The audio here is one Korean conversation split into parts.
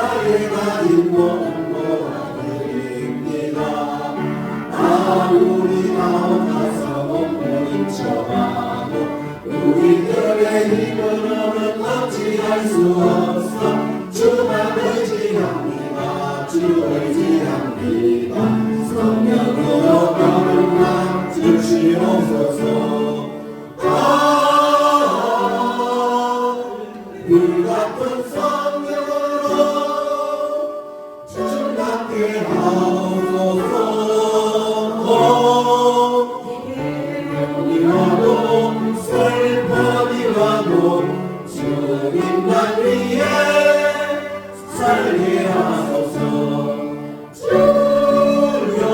나의 가진 모든 것들입니다 아무리 나오면서 몸부림 쳐봐도 우리들의 힘으로는 어찌할 수 없어 주만 의지합니다 주 의지합니다 성령으로 거듭나 주시옵소서 불같은 성령 이와도 슬퍼 이와도 주님만 위해 살게 하소서 주여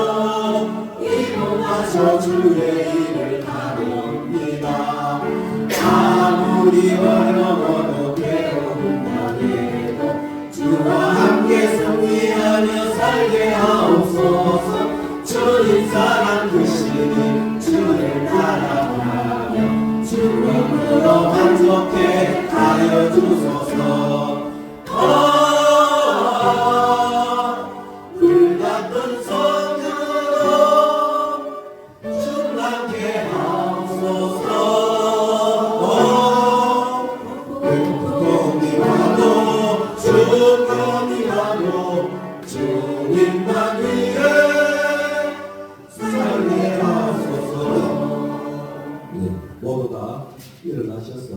이동하셔 주의 일을 하렵니다 아무리 어려워도 날에도 주와 함께 승리하며 살게 하옵소서. 주님 사랑 네, 모두 다 일어나셨어.